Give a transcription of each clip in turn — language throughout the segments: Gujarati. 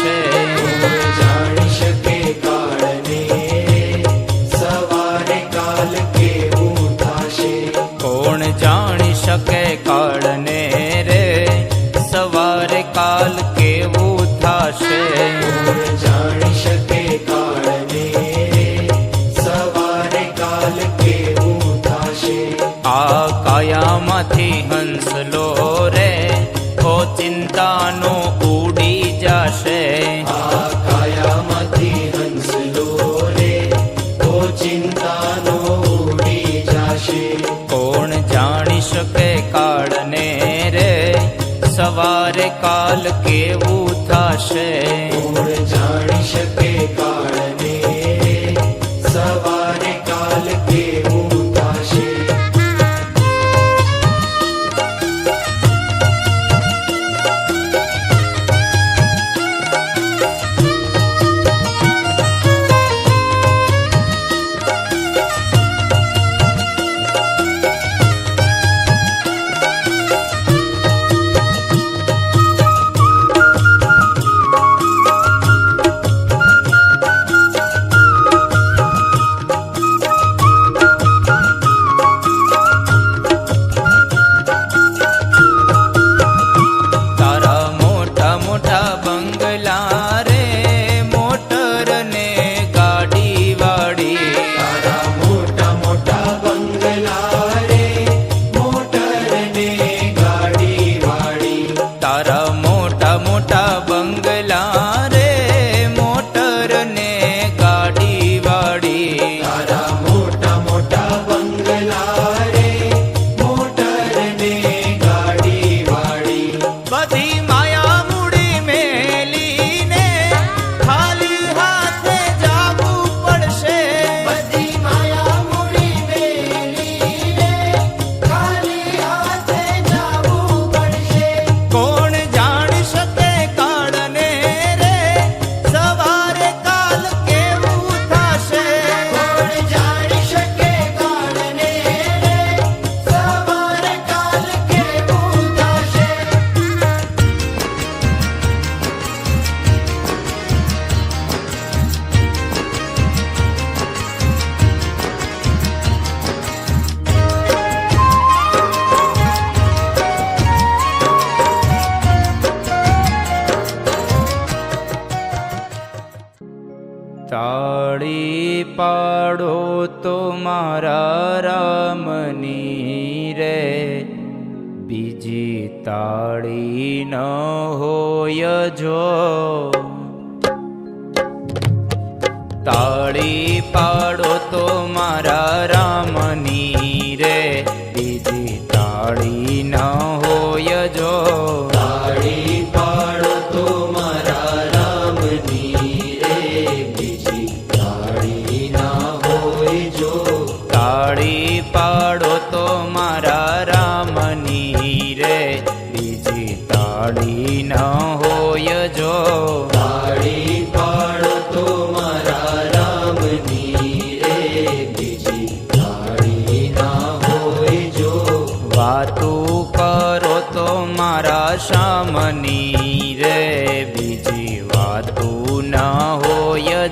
axé કાલ કેવું થશે જાણી શકે કાલ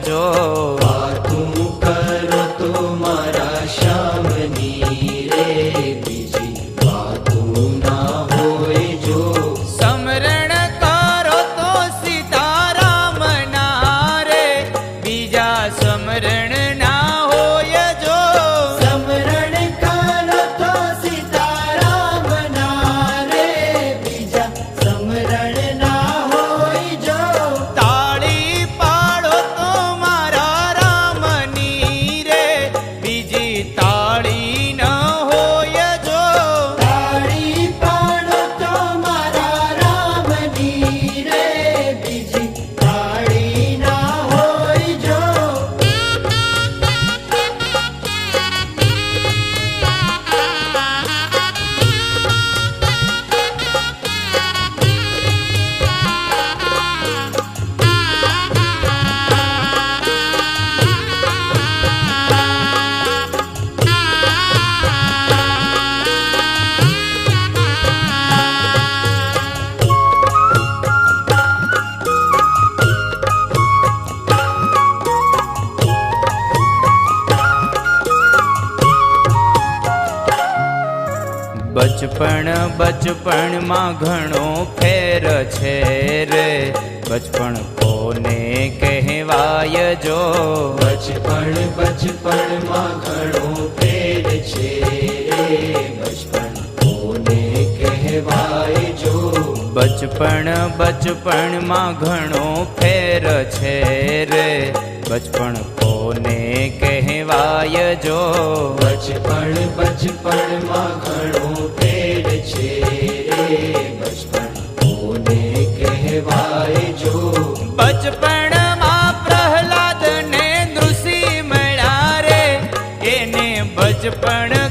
जो માં ઘણો ફેર છે રે. બચપણ કોને કહેવાય જો? બચપણ બચપણમાં ઘણો ફેર છે રે. બચપણ કોને કહેવાય જો? બચપણ બચપણમાં ઘણો ફેર છે રે. બચપણ કોને કહેવાય જો? બચપણ બચપણમાં ઘણો ફેર છે કહેવાય બચપણમાં પ્રહલાદ ને નૃષિ એને બચપણ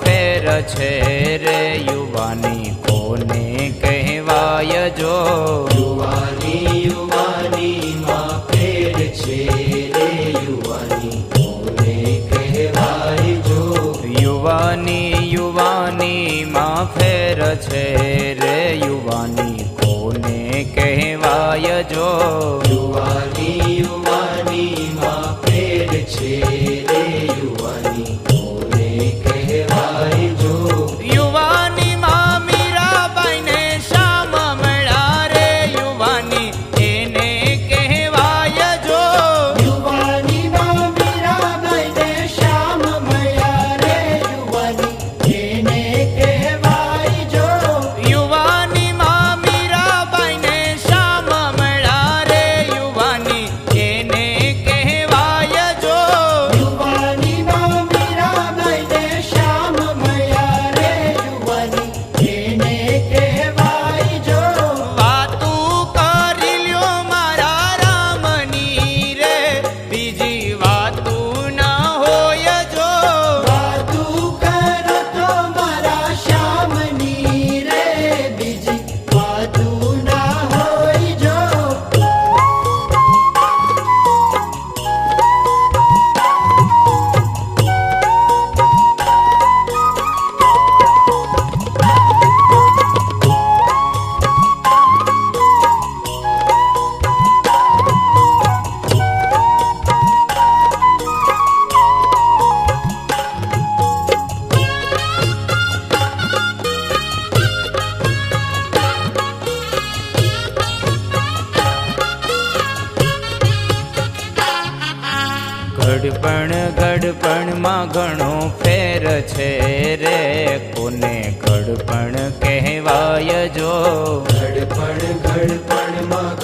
ફેર છે રે યુવાની કોને કહેવાય જો? યુવાની યુવાની ફેર છે રે યુવાની કોને કહેવાય જો? યુવાની યુવાનીમાં ફેર છે રે યુવાની કોને કહેવાય જો? યુવાની યુવાની માં ફેર છે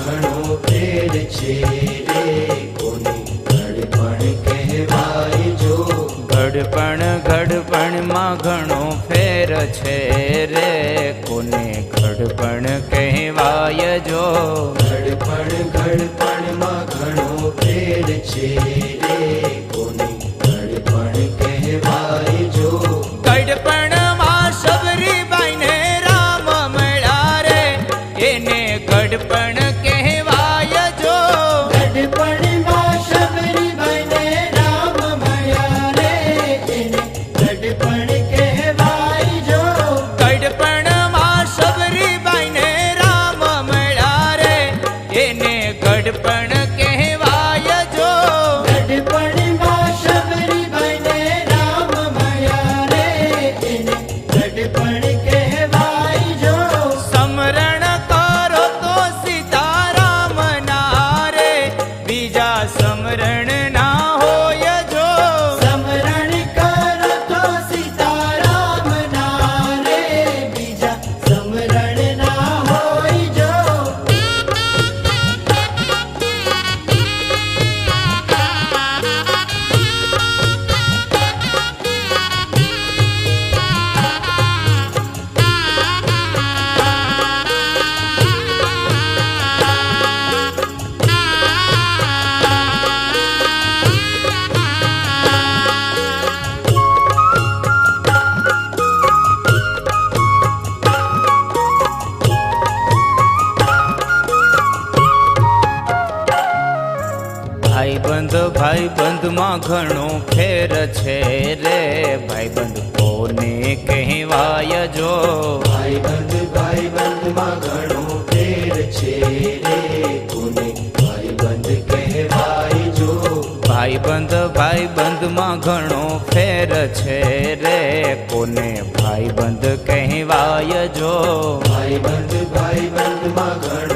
ઘણો ફેર છે રે કોને કહેવાય જો ઘડપણ ઘડપણમાં ઘણો ફેર છે રે કોને ગડપણ કહેવાય જો? ગડપણ ગડપણમાં ઘણો ફેર છે ઘણો ફેર છે રે. ભાઈબંધ કોને કહેવાય જો? ભાઈબંધ ભાઈબંધમાં ઘણો ખેર છે રે. કોને ભાઈબંધ કહેવાય જો? ભાઈબંધ ભાઈબંધમાં ઘણો ફેર છે રે. કોને ભાઈબંધ કહેવાય જો? ભાઈબંધ ભાઈબંધમાં ઘણો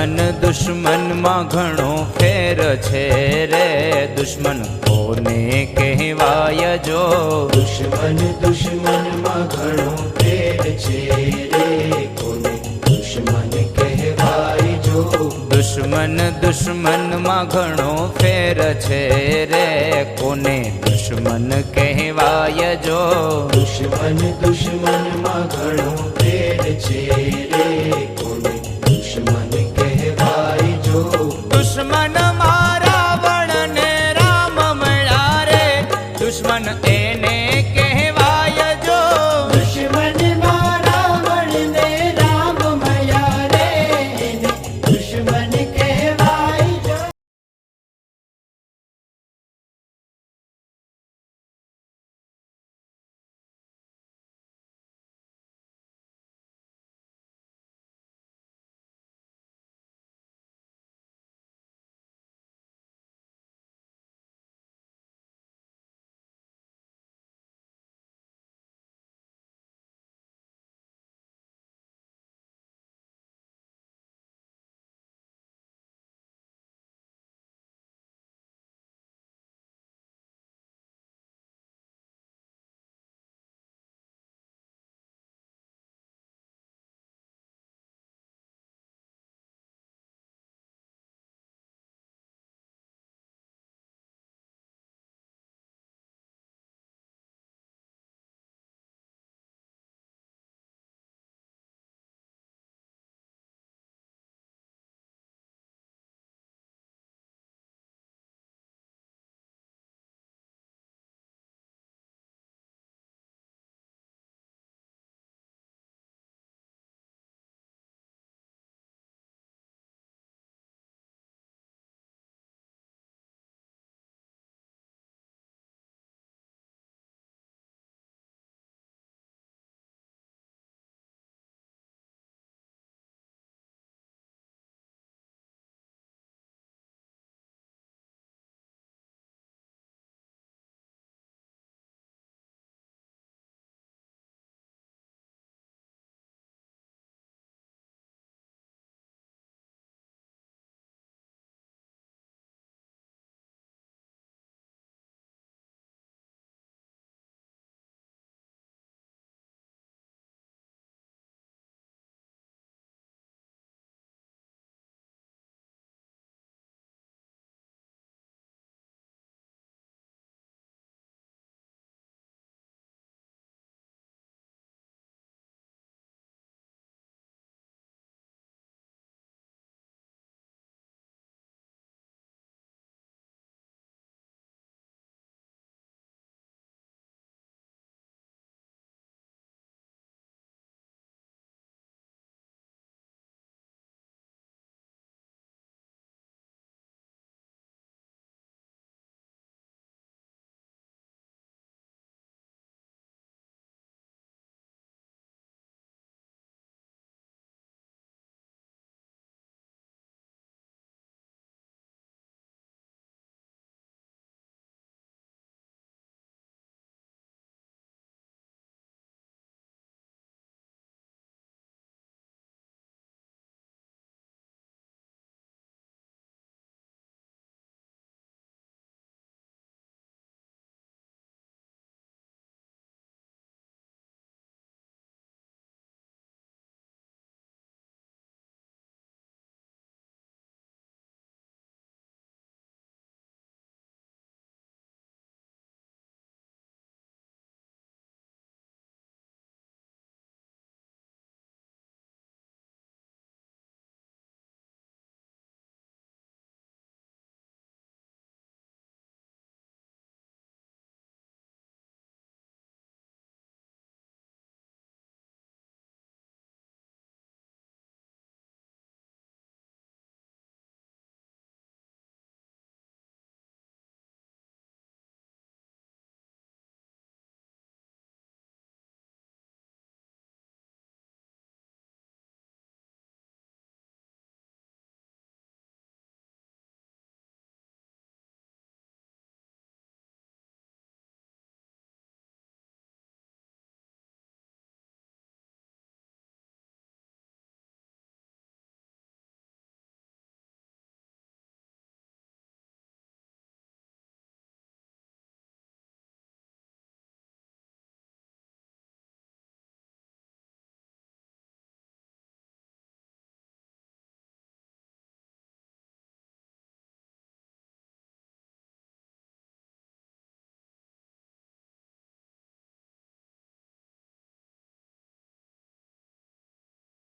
દુશ્મન દુશ્મનમાં ઘણો ફેર છે રે. દુશ્મન કોને કહેવાય જો? દુશ્મન દુશ્મનમાં ઘણો ફેર છે રે. કોને દુશ્મન કહેવાય જો? દુશ્મન દુશ્મનમાં ઘણો ફેર છે રે. કોને દુશ્મન કહેવાય જો? દુશ્મન દુશ્મનમાં ઘણો ફેર છે